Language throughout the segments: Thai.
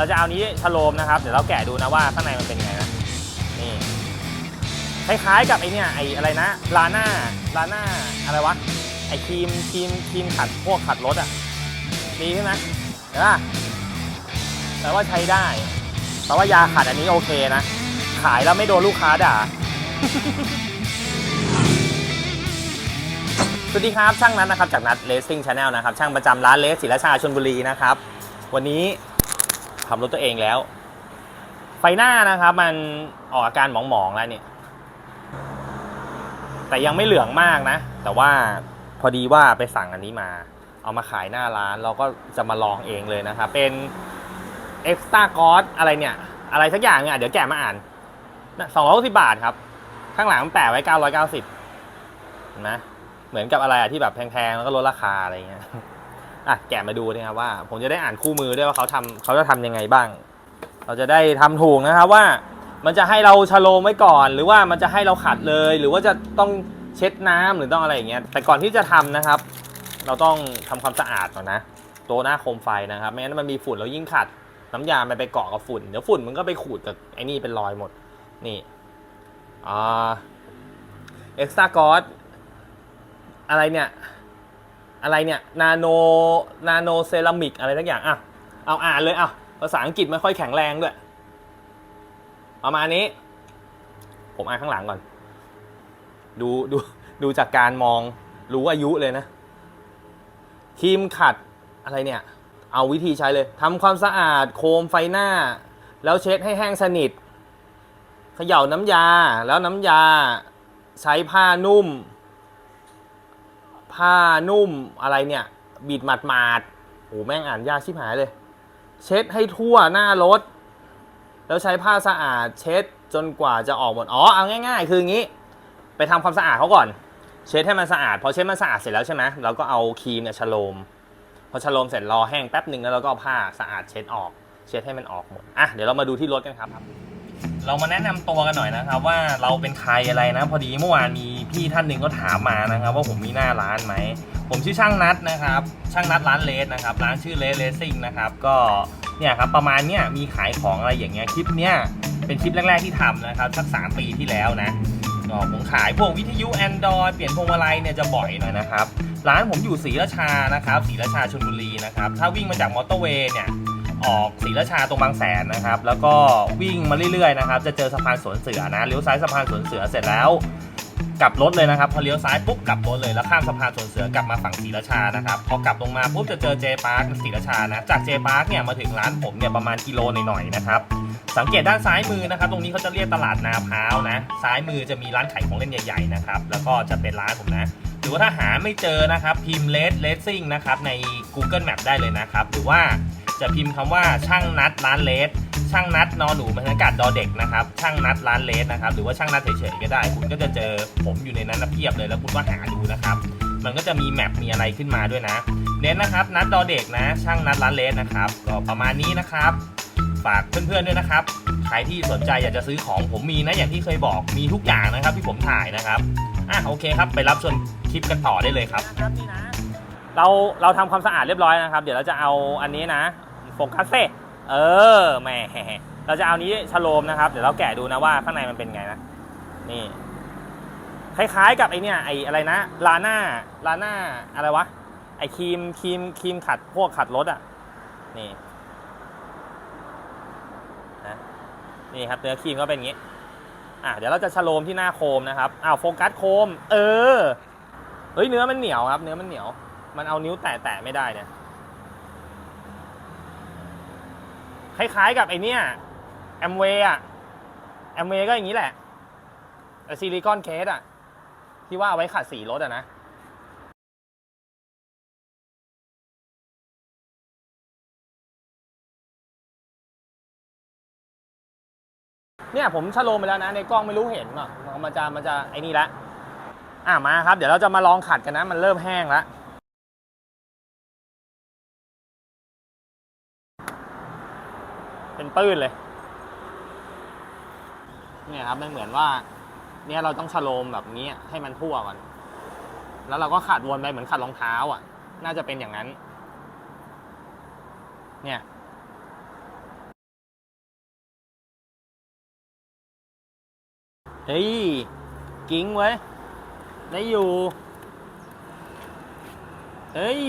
เราจะเอานี้ชโลมนะครับ เดี๋ยวเราแกะดูนะว่าข้างในมันเป็นไงนะนี่คล้ายๆกับไอเนี่ยไออะไรนะลาน่าลาน่าอะไรวะไอครีมครีมครีมขัดพวกขัดรถอะดีใช่ไหมเห็นป่ะแต่ว่าใช้ได้แต่ว่ายาขัดอันนี้โอเคนะ ขายแล้วไม่โดนลูกค้าด่าสวัสดีครับช่างนัทนะครับจากนัทเลสซิ่งชาแนลนะครับช่างประจำร้านเลสศิลชาชนบุรีนะครับ วันนี้ ทำรถตัวเองแล้ว ไฟหน้านะครับ มันออกอาการหมองๆแล้วเนี่ย แต่ยังไม่เหลืองมากนะ แต่ว่าพอดีว่าไปสั่งอันนี้มา เอามาขายหน้าร้าน เราก็จะมาลองเองเลยนะครับ เป็น Extra g o d อะไรเนี่ย อะไรสักอย่างเนี่ยเดี๋ยวแกะมาอ่านสองร้อยสิบาทครับ ข้างหลังมันแปะไว้เก้าร้อยเก้าสิบเห็นไหมเหมือนกับอะไรอะที่แบบแพงๆ แล้วก็ลดราคาอะไรเงี้ย อะแกะมาดูนะครับว่า ผมจะได้อ่านคู่มือด้วยว่าเขาทำเขาจะทำยังไงบ้าง เราจะได้ทำถูกนะครับว่า มันจะให้เราชะโลมไว้ก่อน หรือว่ามันจะให้เราขัดเลย หรือว่าจะต้องเช็ดน้ำหรือต้องอะไรอย่างเงี้ยแต่ก่อนที่จะทำนะครับ เราต้องทำความสะอาดก่อนนะตัวหน้าโคมไฟนะครับไม่งั้นมันมีฝุ่นแล้วยิ่งขัด น้ำยามันไปเกาะกับฝุ่นเดี๋ยวฝุ่นมันก็ไปขูดกับไอ้นี่เป็นรอยหมดนี่อ่าเอ็กซ์ตร้ากอสอะไรเนี่ย อะไรเนี่ยนาโนนาโนเซรามิกอะไรทั้งอย่างอะเอาอ่านเลยอะภาษาอังกฤษไม่ค่อยแข็งแรงด้วย ประมาณนี้ ผมอ่านข้างหลังก่อน ดูดูดูจากการมองรู้อายุเลยนะครีมขัดอะไรเนี่ย เอาวิธีใช้เลยทำความสะอาดโคมไฟหน้า แล้วเช็ดให้แห้งสนิทเขย่าน้ำยาแล้วน้ำยา ใช้ผ้านุ่ม ผ้านุ่มอะไรเนี่ย บีดหมาดหมาดโอ้แม่งอ่านยากชิบหายเลย เช็ดให้ทั่วหน้ารถ แล้วใช้ผ้าสะอาดเช็ดจนกว่าจะออกหมดอ๋อเอาง่าย ๆ คืออย่างนี้ ไปทำความสะอาดเขาก่อน เช็ดให้มันสะอาดพอเช็ดมันสะอาดเสร็จแล้วใช่ไหมเราก็เอาครีมเนี่ยฉโลมพอฉโลมเสร็จรอแห้งแป๊บหนึ่งแล้วเราก็เอาผ้าสะอาดเช็ดออก เช็ดให้มันออกหมดอะเดี๋ยวเรามาดูที่รถกันครับ เรามาแนะนำตัวกันหน่อยนะครับ ว่าเราเป็นใครอะไรนะ พอดีเมื่อวานมีพี่ท่านหนึ่งก็ถามมานะครับ ว่าผมมีหน้าร้านไหมผมชื่อช่างนัดนะครับ ช่างนัดร้านเลสนะครับ ร้านชื่อเลสเลสซิ่งนะครับ ก็เนี่ยครับประมาณเนี้ยมีขายของอะไรอย่างเงี้ยคลิปเนี้ยเป็นคลิปแรก ๆที่ทำนะครับสัก 3 ปีที่แล้วนะผมขายพวกวิทยุ Android เปลี่ยนพวงมาลัยเนี่ยจะบ่อยหน่อยนะครับ ร้านผมอยู่ศรีราชานะครับศรีราชาชลบุรีนะครับ ถ้าวิ่งมาจากมอเตอร์เวย์เนี่ย ออกศรีราชาตรงบางแสนนะครับ แล้วก็วิ่งมาเรื่อยๆนะครับ จะเจอสะพานสวนเสือนะเลี้ยวซ้ายสะพานสวนเสือเสร็จแล้วกลับรถเลยนะครับพอเลี้ยวซ้ายปุ๊บกลับรถเลยแล้วข้ามสะพานสวนเสือกลับมาฝั่งศรีราชานะครับพอกลับลงมาปุ๊บจะเจอเจพาร์คศรีราชานะจากเจพาร์คเนี่ยมาถึงร้านผมเนี่ยประมาณกิโลหน่อยๆนะครับสังเกตด้านซ้ายมือนะครับ ตรงนี้เขาจะเรียกตลาดนาพร้าวนะซ้ายมือจะมีร้านขายของเล่นใหญ่ๆนะครับแล้วก็จะเป็นร้านผมนะหรือว่าถ้าหาไม่เจอนะครับพิมพ์เลสเลสซิ่งนะครับใน Google Map ได้เลยนะครับหรือว่า จะพิมพ์คำว่าช่างนัดร้านเลสช่างนัดนอหนูบรรยากาศดอเด็กนะครับช่างนัดร้านเลสนะครับหรือว่าช่างนัดเฉยๆก็ได้ คุณก็จะเจอผมอยู่ในนั้นนะเพียบเลยแล้วคุณก็หาดูนะครับ มันก็จะมีแมปมีอะไรขึ้นมาด้วยนะเน้นนะครับ นัดดอเด็กนะ ช่างนัดร้านเลสนะครับก็ประมาณนี้นะครับฝากเพื่อนๆด้วยนะครับ ใครที่สนใจอยากจะซื้อของผมมีนะอย่างที่เคยบอกมีทุกอย่างนะครับที่ผมถ่ายนะครับอะโอเคครับ ไปรับชมคลิปกันต่อได้เลยครับ เราเราทำความสะอาดเรียบร้อยนะครับ เดี๋ยวเราจะเอาอันนี้นะ ฟกัสเซเออแหมเราจะเอานี้ชโลมนะครับ เดี๋ยวเราแกะดูนะว่าข้างในมันเป็นไงนะ นี่ คล้ายๆกับไอเนี่ยไออะไรนะลาน่าลาน่าอะไรวะ ไอครีมครีมครีมขัดพวกขัดรถอะ นี่นะนี่ครับเนื้อครีมก็เป็นอย่างนี้ อะเดี๋ยวเราจะชโลมที่หน้าโคมนะครับอ้าวโฟกัสโคม เออ เฮ้ยเนื้อมันเหนียวครับ เนื้อมันเหนียว มันเอานิ้วแตะๆไม่ได้เนี่ย คล้ายๆกับไอเนี้ยแอมเวย์อะแอมเวย์ก็อย่างนี้แหละซิลิคอนเคสอะที่ว่าเอาไว้ขัดสีรถอะนะเนี่ยผมชะโลมไปแล้วนะในกล้องไม่รู้เห็นเนาะมันจะมันจะไอ้นี่ละ อะมาครับ เดี๋ยวเราจะมาลองขัดกันนะ มันเริ่มแห้งแล้ว เป็นปื้นเลย เนี่ยครับมันเหมือนว่า เนี่ยเราต้องชะโลมแบบนี้ให้มันทั่วก่อน แล้วเราก็ขัดวนไปเหมือนขัดรองเท้าอะ น่าจะเป็นอย่างนั้น เนี่ยเฮ้ยกิ้งเว้ยได้อยู่ เฮ้ย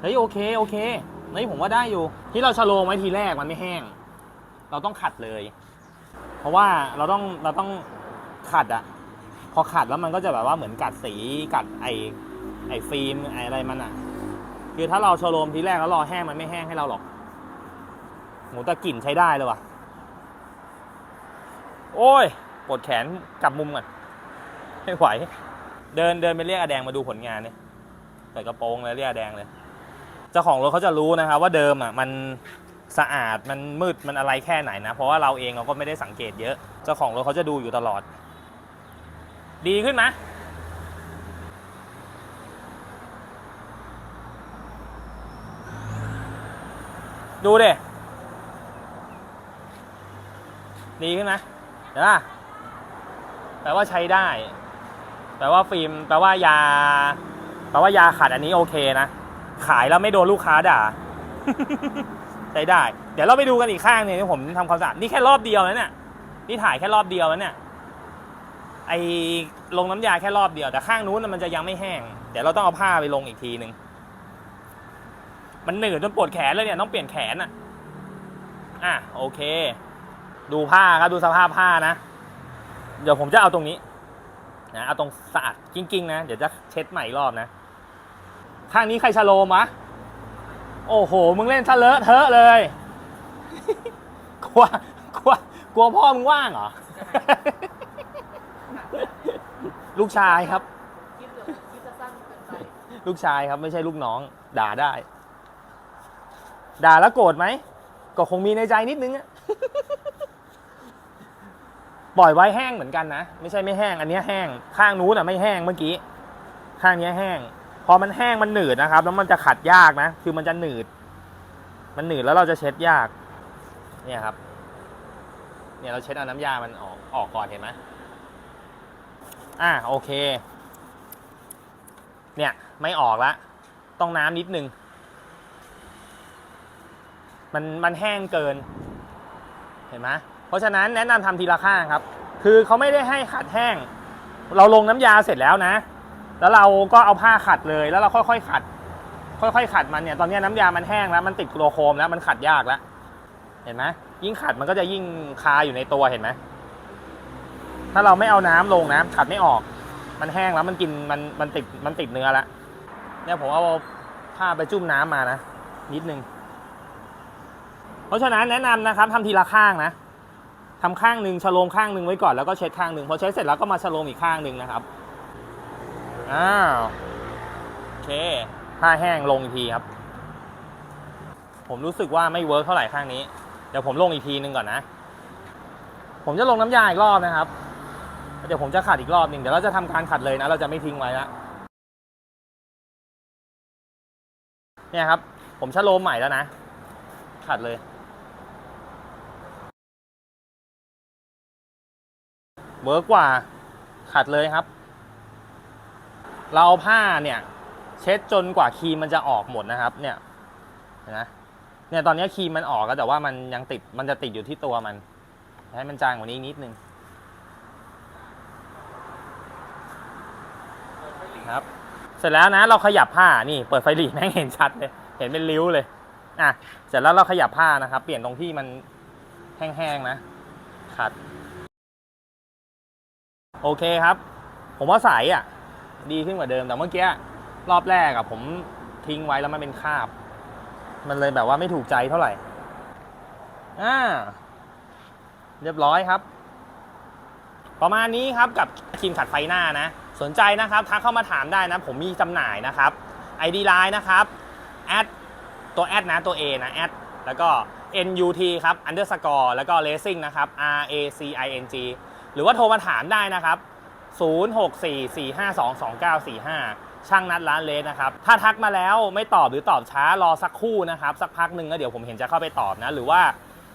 เฮ้ย โอเค โอเค เฮ้ยผมว่าได้อยู่ ที่เราชะโลมไว้ทีแรกมันไม่แห้ง เราต้องขัดเลย เพราะว่าเราต้องเราต้องขัดอะพอขัดแล้วมันก็จะแบบว่าเหมือนกัดสีกัดไอไอฟิล์มไออะไรมันอะคือถ้าเราชะโลมทีแรกแล้วรอแห้งมันไม่แห้งให้เราหรอกหมูตะกลิ่นใช้ได้เลยว่ะ โอ้ยปวดแขนกลับมุมก่อนไม่ไหว เดินเดินไปเรียกอาแดงมาดูผลงานเนี่ยใส่กระโปรงเลยเรียกอาแดงเลย เจ้าของรถเขาจะรู้นะครับว่าเดิมอะมันสะอาดมันมืดมันอะไรแค่ไหนนะ เพราะว่าเราเองเราก็ไม่ได้สังเกตเยอะ เจ้าของรถเขาจะดูอยู่ตลอด ดีขึ้นไหมดูดิดีขึ้นไหมเห็นปะแปลว่าใช้ได้ แปลว่าฟิล์ม แปลว่ายา แปลว่ายาขัดอันนี้โอเคนะ ขายแล้วไม่โดนลูกค้าด่า ใช้ได้ เดี๋ยวเราไปดูกันอีกข้างหนึงที่ผมทำความสะอาดนี่แค่รอบเดียวนะเนี่ยนี่ถ่ายแค่รอบเดียวนะเนี่ยไอลงน้ำยาแค่รอบเดียวแต่ข้างนู้นนะมันจะยังไม่แห้ง เดี๋ยวเราต้องเอาผ้าไปลงอีกทีหนึ่งมันหนืดจนปวดแขนเลยเนี่ยต้องเปลี่ยนแขนอะอะโอเค ดูผ้าครับดูสภาพผ้านะ เดี๋ยวผมจะเอาตรงนี้นะเอาตรงสะอาดกิ้งๆนะ เดี๋ยวจะเช็ดใหม่อีกรอบนะ ข้างนี้ใครชะโลมวะโอ้โห มึงเล่นซะเลอะเทอะเลย กลัว กลัว กลัวพ่อมึงว่างเหรอ ลูกชายครับคิดเดี๋ยวคิดจะสั้นเกินไปลูกชายครับไม่ใช่ลูกน้อง ด่าได้ ด่าแล้วโกรธไหม ก็คงมีในใจนิดนึงอะ ปล่อยไว้แห้งเหมือนกันนะ ไม่ใช่ไม่แห้ง อันเนี้ยแห้ง ข้างนู้นอะไม่แห้งเมื่อกี้ ข้างเนี้ยแห้ง พอมันแห้งมันหนืดนะครับ แล้วมันจะขัดยากนะ คือมันจะหนืด มันหนืดแล้วเราจะเช็ดยาก เนี่ยครับ เนี่ยเราเช็ดเอาน้ำยามันออกออกก่อนเห็นไหมอ่าโอเค เนี่ยไม่ออกละ ต้องน้ำนิดนึง มันมันแห้งเกิน เห็นไหมเพราะฉะนั้นแนะนำทำทีละข้างครับ คือเขาไม่ได้ให้ขัดแห้ง เราลงน้ำยาเสร็จแล้วนะ แล้วเราก็เอาผ้าขัดเลยแล้วเราค่อยๆขัด ค่อยๆขัดมันเนี่ยตอนนี้น้ำยามันแห้งแล้วมันติดโกลโคมแล้วมันขัดยากแล้วเห็นไหมยิ่งขัดมันก็จะยิ่งคาอยู่ในตัวเห็นไหมถ้าเราไม่เอาน้ำลงนะขัดไม่ออก มันแห้งแล้วมันกินมันมันติดมันติดเนื้อแล้วเนี่ยผมเอาผ้าไปจุ่มน้ำมานะนิดนึงเพราะฉะนั้นแนะนำนะครับทำทีละข้างนะทำข้างหนึ่งชะโลมข้างหนึ่งไว้ก่อนแล้วก็เช็ดข้างหนึ่งพอเช็ดเสร็จแล้วก็มาชะโลมอีกข้างหนึ่งนะครับ อ้าวโอเคผ้าแห้งลงอีกทีครับ ผมรู้สึกว่าไม่เวิร์กเท่าไหร่ข้างนี้ เดี๋ยวผมลงอีกทีหนึ่งก่อนนะ ผมจะลงน้ำยาอีกรอบนะครับ เดี๋ยวผมจะขัดอีกรอบหนึ่งเดี๋ยวเราจะทำการขัดเลยนะ เราจะไม่ทิ้งไว้ละเนี่ยครับ ผมชะโลมใหม่แล้วนะ ขัดเลย เวิร์กกว่า ขัดเลยครับ เราเอาผ้าเนี่ยเช็ดจนกว่าครีมมันจะออกหมดนะครับ เนี่ยนไหมเนี่ยตอนนี้ครีมมันออกแล้วแต่ว่ามันยังติดมันจะติดอยู่ที่ตัวมัน ให้มันจางกว่านี้นิดนึงครับ เสร็จแล้วนะเราขยับผ้านี่เปิดไฟหลีแม่งเห็นชัดเลย เห็นเป็นริ้วเลยอะเสร็จแล้วเราขยับผ้านะครับ เปลี่ยนตรงที่มันแห้งๆนะขัด โอเคครับ ผมว่าใสอะ ดีขึ้นกว่าเดิม แต่เมื่อกี้รอบแรกอะผมทิ้งไว้แล้วมันเป็นคาบ มันเลยแบบว่าไม่ถูกใจเท่าไหร่ อ่า เรียบร้อยครับ ประมาณนี้ครับกับครีมขัดไฟหน้านะ สนใจนะครับทักเข้ามาถามได้นะ ผมมีจำหน่ายนะครับ ID Line นะครับแอดตัวแอดนะตัว A นะแอดแล้วก็ NUT ครับ underscore แล้วก็ racing นะครับ R A C I N G หรือว่าโทรมาถามได้นะครับ 0644522945 ช่างนัดร้านเลสนะครับ ถ้าทักมาแล้วไม่ตอบหรือตอบช้ารอสักครู่นะครับ สักพักหนึ่งแล้วเดี๋ยวผมเห็นจะเข้าไปตอบนะ หรือว่า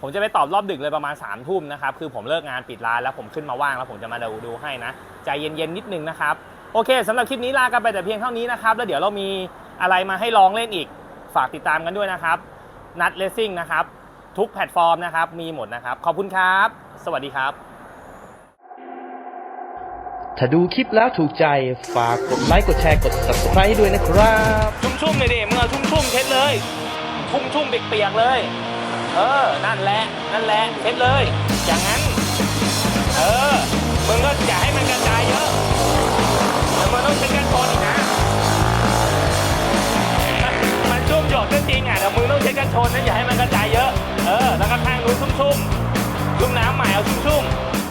ผมจะไปตอบรอบดึกเลยประมาณ3ามทุ่มนะครับ คือผมเลิกงานปิดร้านแล้วผมขึ้นมาว่างแล้วผมจะมาดูดูให้นะ ใจเย็นๆนิดนึงนะครับ โอเคสำหรับคลิปนี้ลากันไปแต่เพียงเท่านี้นะครับ แล้วเดี๋ยวเรามีอะไรมาให้ลองเล่นอีก ฝากติดตามกันด้วยนะครับ นัดเลสซิ่งนะครับ ทุกแพลตฟอร์มนะครับ มีหมดนะครับ ขอบคุณครับ สวัสดีครับ ถ้าดูคลิปแล้วถูกใจฝากกดไลค์กดแชร์กด subscribe ด้วยนะครับ ชุ่มๆเลยดิมึงเอาชุ่มๆเช็ดเลย ชุ่มๆเปียกๆเลย เออ นั่นแหละ นั่นแหละเช็ดเลย อย่างนั้น เออ มึงก็อย่าให้มันกระจายเยอะแล้วมึงต้องเช็ดกันพอนนะ มันมันชุ่มหยดก็จริงอะแต่มึงต้องเช็ดกันชนนะอย่าให้มันกระจายเยอะ เออ แล้วก็ข้างนู้นชุ่มๆชุ่มน้ำใหม่เอาชุ่มๆ